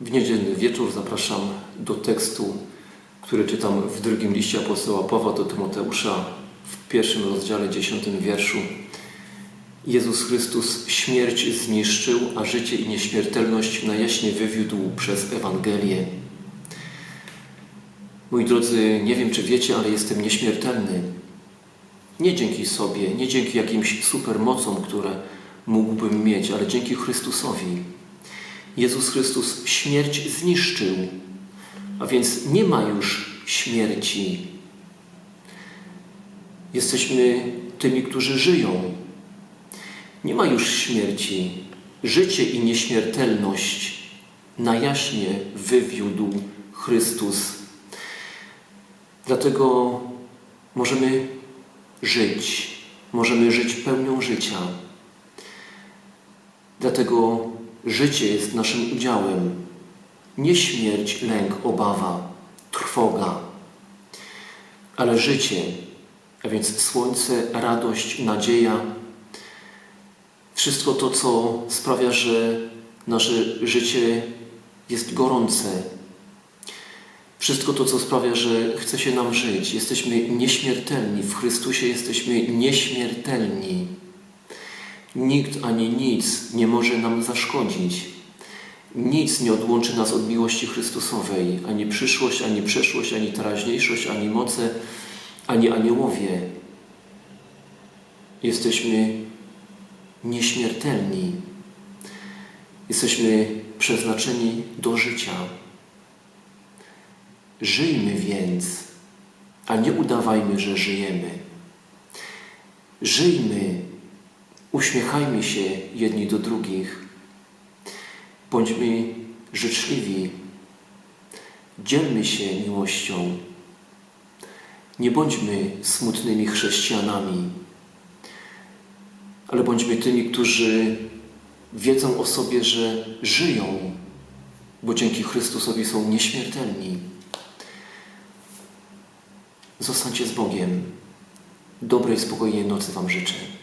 W niedzielny wieczór zapraszam do tekstu, który czytam w drugim liście apostoła Pawła do Tymoteusza w pierwszym rozdziale, dziesiątym wierszu. Jezus Chrystus śmierć zniszczył, a życie i nieśmiertelność na jaśnie wywiódł przez Ewangelię. Moi drodzy, nie wiem czy wiecie, ale jestem nieśmiertelny. Nie dzięki sobie, nie dzięki jakimś supermocom, które mógłbym mieć, ale dzięki Chrystusowi. Jezus Chrystus śmierć zniszczył, a więc nie ma już śmierci. Jesteśmy tymi, którzy żyją. Nie ma już śmierci. Życie i nieśmiertelność na jaśnie wywiódł Chrystus. Dlatego możemy żyć, możemy żyć pełnią życia. Dlatego życie jest naszym udziałem. Nie śmierć, lęk, obawa, trwoga, ale życie, a więc słońce, radość, nadzieja. Wszystko to, co sprawia, że nasze życie jest gorące. Wszystko to, co sprawia, że chce się nam żyć. Jesteśmy nieśmiertelni. W Chrystusie jesteśmy nieśmiertelni. Nikt ani nic nie może nam zaszkodzić. Nic nie odłączy nas od miłości Chrystusowej. Ani przyszłość, ani przeszłość, ani teraźniejszość, ani moce, ani aniołowie. Jesteśmy nieśmiertelni. Jesteśmy przeznaczeni do życia. Żyjmy więc, a nie udawajmy, że żyjemy. Żyjmy, uśmiechajmy się jedni do drugich. Bądźmy życzliwi, dzielmy się miłością. Nie bądźmy smutnymi chrześcijanami, ale bądźmy tymi, którzy wiedzą o sobie, że żyją, bo dzięki Chrystusowi są nieśmiertelni. Zostańcie z Bogiem. Dobrej, spokojnej nocy Wam życzę.